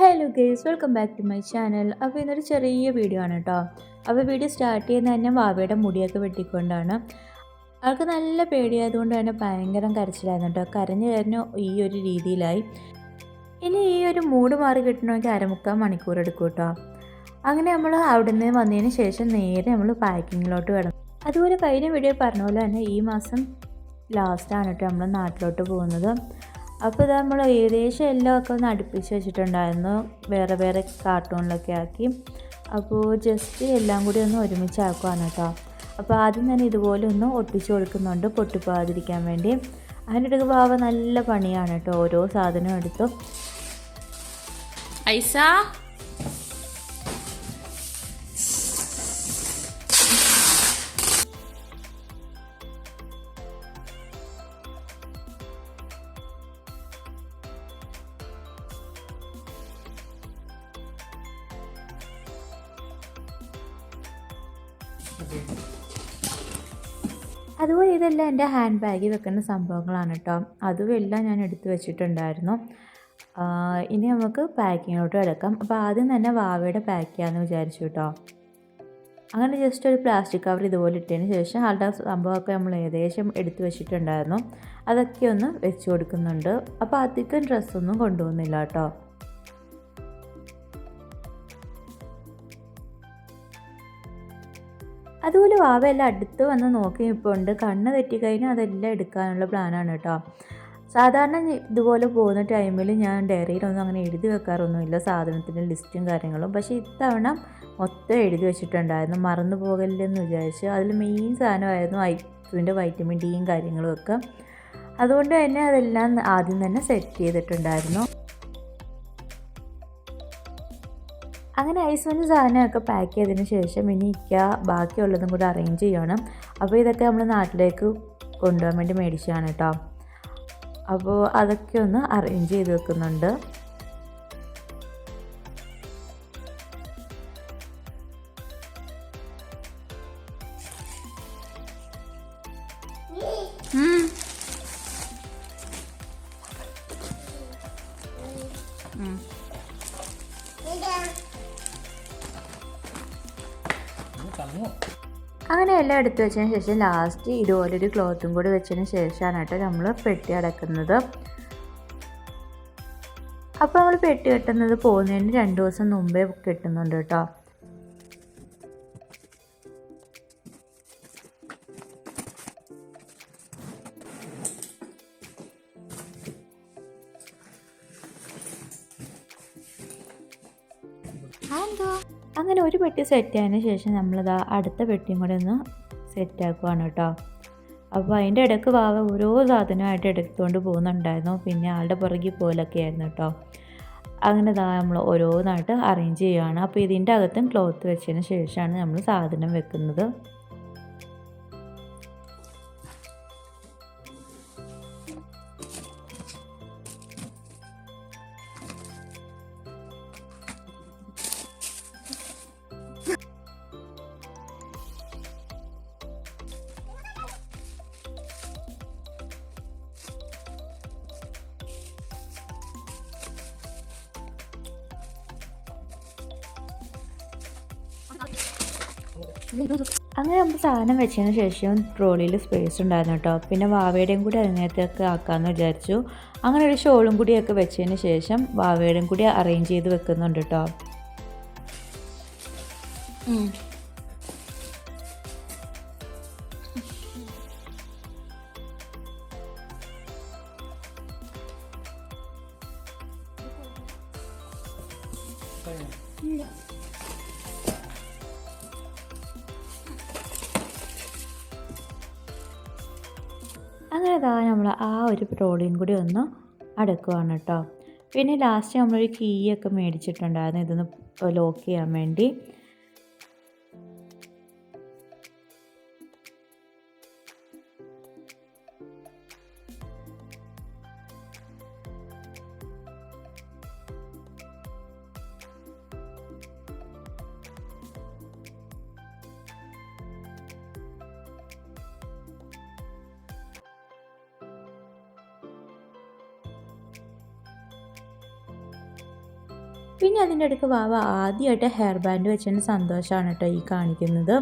Hello girls welcome back to my channel അപ്പോൾ ഇന്നൊരു ചെറിയ വീഡിയോ ആണ് കേട്ടോ അപ്പോൾ വീഡിയോ സ്റ്റാർട്ട് ചെയ്യുന്ന തന്നെ വാവയുടെ മുടിയൊക്കെ വെട്ടിക്കൊണ്ടാണ്. അവൾക്ക് നല്ല പേടിയായതുകൊണ്ട് തന്നെ ഭയങ്കര കരച്ചിലായിരുന്നു കേട്ടോ കരഞ്ഞു കരഞ്ഞു ഈ ഒരു രീതിയിലായി. ഇനി ഈ ഒരു മൂഡ് മാറി കിട്ടണമെങ്കിൽ അരമുക്കാൽ മണിക്കൂർ എടുക്കും കേട്ടോ അങ്ങനെ നമ്മൾ അവിടെ നിന്ന് വന്നതിന് ശേഷം നേരെ നമ്മൾ പാക്കിങ്ങിലോട്ട് വേണം അതുപോലെ കഴിഞ്ഞ വീഡിയോ പറഞ്ഞ പോലെ തന്നെ ഈ മാസം ലാസ്റ്റാണ് കേട്ടോ നമ്മൾ നാട്ടിലോട്ട് പോകുന്നത്. അപ്പോൾ ഇത് നമ്മൾ ഏകദേശം എല്ലാം ഒക്കെ ഒന്ന് അടുപ്പിച്ച് വെച്ചിട്ടുണ്ടായിരുന്നു. വേറെ വേറെ കാർട്ടൂണിലൊക്കെ ആക്കി. അപ്പോൾ ജസ്റ്റ് എല്ലാം കൂടി ഒന്ന് ഒരുമിച്ച് ആക്കുവാണ് കേട്ടോ. അപ്പോൾ ആദ്യം തന്നെ ഇതുപോലെ ഒന്ന് ഒട്ടിച്ച് കൊടുക്കുന്നുണ്ട് പൊട്ടിപ്പോകാതിരിക്കാൻ വേണ്ടി. അതിന്റെ ഭാവ നല്ല പണിയാണ് കേട്ടോ. ഓരോ സാധനവും എടുത്തു. ഐസ? അതുപോലെ ഇതെല്ലാം എന്റെ ഹാൻഡ് ബാഗിൽ വെക്കുന്ന സംഭവങ്ങളാണ് കേട്ടോ. അതും എല്ലാം ഞാൻ എടുത്തു വെച്ചിട്ടുണ്ടായിരുന്നു. ഇനി നമുക്ക് പാക്കിങ്ങോട്ട് കിടക്കാം. അപ്പോൾ ആദ്യം തന്നെ വാവയുടെ പാക്ക് ചെയ്യാമെന്ന് വിചാരിച്ചു കേട്ടോ. അങ്ങനെ ജസ്റ്റ് ഒരു പ്ലാസ്റ്റിക് കവർ ഇതുപോലെ ഇട്ടതിന് ശേഷം ആളുടെ സംഭവമൊക്കെ നമ്മൾ ഏകദേശം എടുത്തു വെച്ചിട്ടുണ്ടായിരുന്നു. അതൊക്കെ ഒന്ന് വെച്ച് കൊടുക്കുന്നുണ്ട്. അപ്പോൾ അധികം ഡ്രസ്സൊന്നും കൊണ്ടുപോകുന്നില്ല കേട്ടോ. അതുപോലെ വാവ എല്ലാം അടുത്ത് വന്ന് നോക്കി ഉണ്ട്. കണ്ണ് തെറ്റിക്കഴിഞ്ഞാൽ അതെല്ലാം എടുക്കാനുള്ള പ്ലാനാണ് കേട്ടോ സാധാരണ ഇതുപോലെ പോകുന്ന ടൈമിൽ ഞാൻ ഡയറിയിലൊന്നും അങ്ങനെ എഴുതി വെക്കാറൊന്നുമില്ല. സാധനത്തിന്റെ ലിസ്റ്റും കാര്യങ്ങളും. പക്ഷേ ഇത്തവണ മൊത്തം എഴുതി വെച്ചിട്ടുണ്ടായിരുന്നു. മറന്നു പോകല്ലെന്ന് വിചാരിച്ച്. അതിൽ മെയിൻ സാധനമായിരുന്നു ഐസുവിന്റെ വൈറ്റമിൻ ഡിയും കാര്യങ്ങളും ഒക്കെ. അതുകൊണ്ട് തന്നെ അതെല്ലാം ആദ്യം തന്നെ സെറ്റ് ചെയ്തിട്ടുണ്ടായിരുന്നു. അങ്ങനെ ഐസ്വന്റെ സാധനമൊക്കെ പാക്ക് ചെയ്തതിന് ശേഷം ഇനി ഇക്ക ബാക്കിയുള്ളതും കൂടെ അറേഞ്ച് ചെയ്യണം. അപ്പോൾ ഇതൊക്കെ നമ്മൾ നാട്ടിലേക്ക് കൊണ്ടുപോകാൻ വേണ്ടി മേടിച്ചതാണ് കേട്ടോ. അപ്പോൾ അതൊക്കെ ഒന്ന് അറേഞ്ച് ചെയ്ത് വെക്കുന്നുണ്ട്. അങ്ങനെ എല്ലാം എടുത്തു വെച്ചതിന് ശേഷം ലാസ്റ്റ് ഇതുപോലൊരു ക്ലോത്തും കൂടി വെച്ചതിന് ശേഷമാണ് കേട്ടോ നമ്മൾ പെട്ടി അടക്കുന്നത്. അപ്പോൾ നമ്മൾ പെട്ടി കെട്ടുന്നത് പോകുന്നതിന് രണ്ട് ദിവസം മുമ്പേ കെട്ടുന്നുണ്ട് കേട്ടോ. അങ്ങനെ ഒരു പെട്ടി സെറ്റ് ആയതിനു ശേഷം നമ്മളിതാ അടുത്ത പെട്ടിയും കൂടെ ഒന്ന് സെറ്റ് ആക്കുവാണ് കേട്ടോ. അപ്പോൾ അതിന്റെ ഇടയ്ക്ക് വാവ ഓരോ സാധനമായിട്ട് എടുത്തുകൊണ്ട് പോകുന്നുണ്ടായിരുന്നു. പിന്നെ ആളുടെ പുറകിൽ പോലൊക്കെ ആയിരുന്നു കേട്ടോ. അങ്ങനെ ഇതാ നമ്മൾ ഓരോന്നായിട്ട് അറേഞ്ച് ചെയ്യുകയാണ് അപ്പോൾ ഇതിന്റെ അകത്തും ക്ലോത്ത് വെച്ചതിന് ശേഷമാണ് നമ്മൾ സാധനം വെക്കുന്നത്. അങ്ങനെ നമ്മൾ സാധനം വെച്ചതിന് ശേഷം ട്രോളിയിൽ സ്പേസ് ഉണ്ടായിരുന്നു കേട്ടോ. പിന്നെ വാവയുടെയും കൂടി അതിനകത്തൊക്കെ ആക്കാമെന്ന് വിചാരിച്ചു. അങ്ങനെ ഒരു ഷോളും കൂടിയൊക്കെ വെച്ചതിന് ശേഷം വാവയുടെയും കൂടി അറേഞ്ച് ചെയ്ത് വെക്കുന്നുണ്ട് കേട്ടോ. അങ്ങനെ ഇതാ നമ്മൾ ആ ഒരു ട്രോളിയും കൂടി ഒന്ന് അടുക്കുവാണ് കേട്ടോ പിന്നെ ലാസ്റ്റ് നമ്മളൊരു കീയൊക്കെ മേടിച്ചിട്ടുണ്ടായിരുന്നു. ഇതൊന്ന് ലോക്ക് ചെയ്യാൻ വേണ്ടി. പിന്നെ അതിന്റെ അടുത്ത് വാവ ആദ്യമായിട്ട് ഹെയർ ബാൻഡ് വെച്ചതിന്റെ സന്തോഷമാണ് കേട്ടോ ഈ കാണിക്കുന്നത്.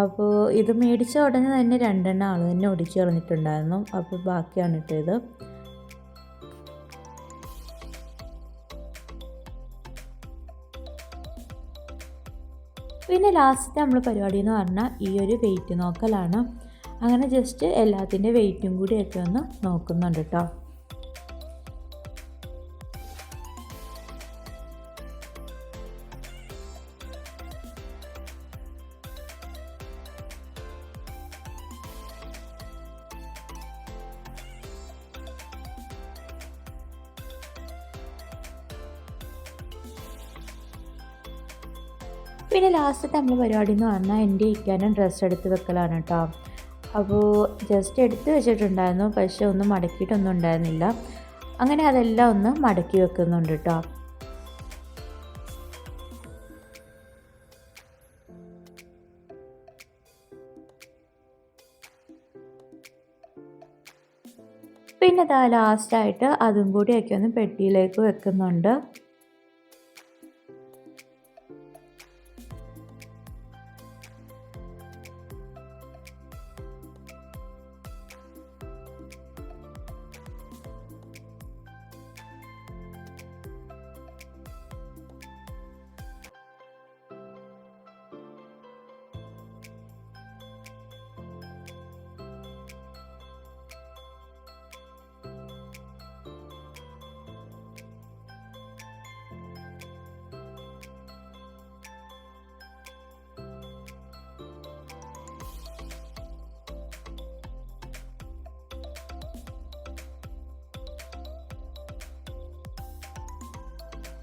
അപ്പോൾ ഇത് മേടിച്ച ഉടനെ തന്നെ രണ്ടെണ്ണം ആൾ തന്നെ ഒടിച്ചു കളഞ്ഞിട്ടുണ്ടായിരുന്നു അപ്പോൾ ബാക്കിയാണ് കേട്ടോ ഇത്. പിന്നെ ലാസ്റ്റ് നമ്മൾ പരിപാടി എന്ന് പറഞ്ഞാൽ ഈ ഒരു വെയിറ്റ് നോക്കലാണ്. അങ്ങനെ ജസ്റ്റ് എല്ലാത്തിന്റെ വെയിറ്റും കൂടിയൊക്കെ ഒന്ന് നോക്കുന്നുണ്ട് കേട്ടോ പിന്നെ ലാസ്റ്റത്തെ നമ്മൾ പരിപാടി എന്ന് പറഞ്ഞാൽ എന്റെ ഇക്കാനും ഡ്രസ്സ് എടുത്ത് വെക്കലാണ് കേട്ടോ അപ്പോൾ ജസ്റ്റ് എടുത്ത് വെച്ചിട്ടുണ്ടായിരുന്നു. പക്ഷേ ഒന്നും മടക്കിയിട്ടൊന്നും ഉണ്ടായിരുന്നില്ല. അങ്ങനെ അതെല്ലാം ഒന്ന് മടക്കി വെക്കുന്നുണ്ട് കേട്ടോ പിന്നെ ഇതാ ലാസ്റ്റായിട്ട് അതും കൂടിയൊക്കെ ഒന്ന് പെട്ടിയിലേക്ക് വെക്കുന്നുണ്ട്.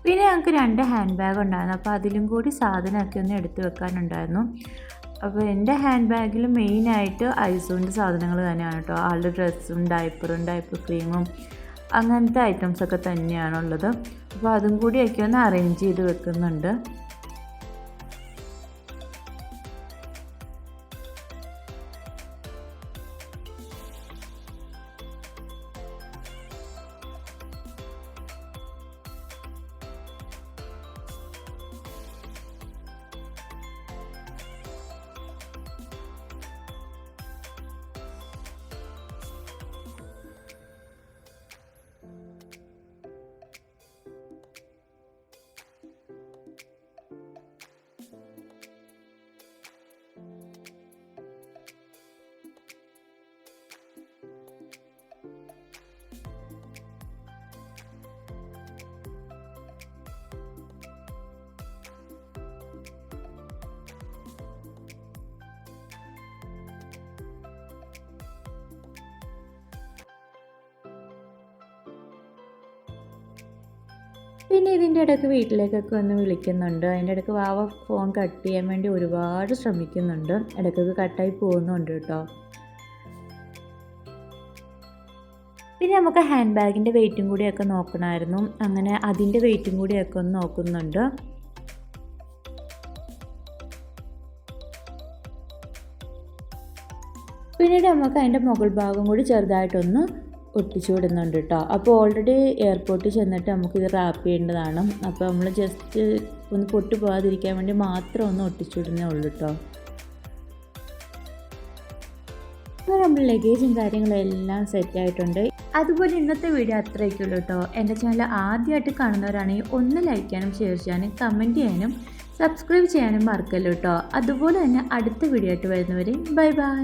പിന്നെ ഞങ്ങൾക്ക് രണ്ട് ഹാൻഡ് ബാഗ് ഉണ്ടായിരുന്നു. അപ്പോൾ അതിലും കൂടി സാധനമൊക്കെ ഒന്ന് എടുത്തു വെക്കാനുണ്ടായിരുന്നു. അപ്പോൾ എന്റെ ഹാൻഡ് ബാഗിൽ മെയിനായിട്ട് ഐസോന്റെ സാധനങ്ങൾ തന്നെയാണ് കേട്ടോ. ആളുടെ ഡ്രസ്സും ഡയപ്പറും ഡയപ്പർ ക്രീമും അങ്ങനത്തെ ഐറ്റംസൊക്കെ തന്നെയാണുള്ളത്. അപ്പോൾ അതും കൂടിയൊക്കെ ഒന്ന് അറേഞ്ച് ചെയ്ത് വെക്കുന്നുണ്ട്. പിന്നെ ഇതിന്റെ ഇടയ്ക്ക് വീട്ടിലേക്കൊക്കെ വന്ന് വിളിക്കുന്നുണ്ട്. അതിന്റെ ഇടയ്ക്ക് വാവ ഫോൺ കട്ട് ചെയ്യാൻ വേണ്ടി ഒരുപാട് ശ്രമിക്കുന്നുണ്ട്. ഇടയ്ക്കൊക്കെ കട്ടായി പോകുന്നുണ്ട് കേട്ടോ. പിന്നെ നമുക്ക് ഹാൻഡ് ബാഗിന്റെ വെയിറ്റും കൂടിയൊക്കെ നോക്കണമായിരുന്നു. അങ്ങനെ അതിന്റെ വെയിറ്റും കൂടിയൊക്കെ ഒന്ന് നോക്കുന്നുണ്ട്. പിന്നീട് നമുക്ക് അതിന്റെ മുകൾ ഭാഗം കൂടി ചെറുതായിട്ടൊന്ന് ഒട്ടിച്ചു വിടുന്നുണ്ട് കേട്ടോ അപ്പോൾ ഓൾറെഡി എയർപോർട്ടിൽ ചെന്നിട്ട് നമുക്കിത് റാപ്പ് ചെയ്യേണ്ടതാണ്. അപ്പോൾ നമ്മൾ ജസ്റ്റ് ഒന്ന് പൊട്ടി പോകാതിരിക്കാൻ വേണ്ടി മാത്രം ഒന്ന് ഒട്ടിച്ചു വിടുന്നേ ഉള്ളൂ കേട്ടോ അപ്പോൾ നമ്മൾ ലഗേജും കാര്യങ്ങളും എല്ലാം സെറ്റ് ആയിട്ടുണ്ട്. അതുപോലെ ഇന്നത്തെ വീഡിയോ അത്രയൊക്കെയുള്ളൂ കേട്ടോ എന്റെ ചാനൽ ആദ്യമായിട്ട് കാണുന്നവരാണെങ്കിൽ ഒന്ന് ലൈക്ക് ചെയ്യാനും ഷെയർ ചെയ്യാനും കമന്റ് ചെയ്യാനും സബ്സ്ക്രൈബ് ചെയ്യാനും മറക്കല്ലോ കേട്ടോ അതുപോലെ തന്നെ അടുത്ത വീഡിയോ ആയിട്ട് വരുന്നവരെ ബൈ ബൈ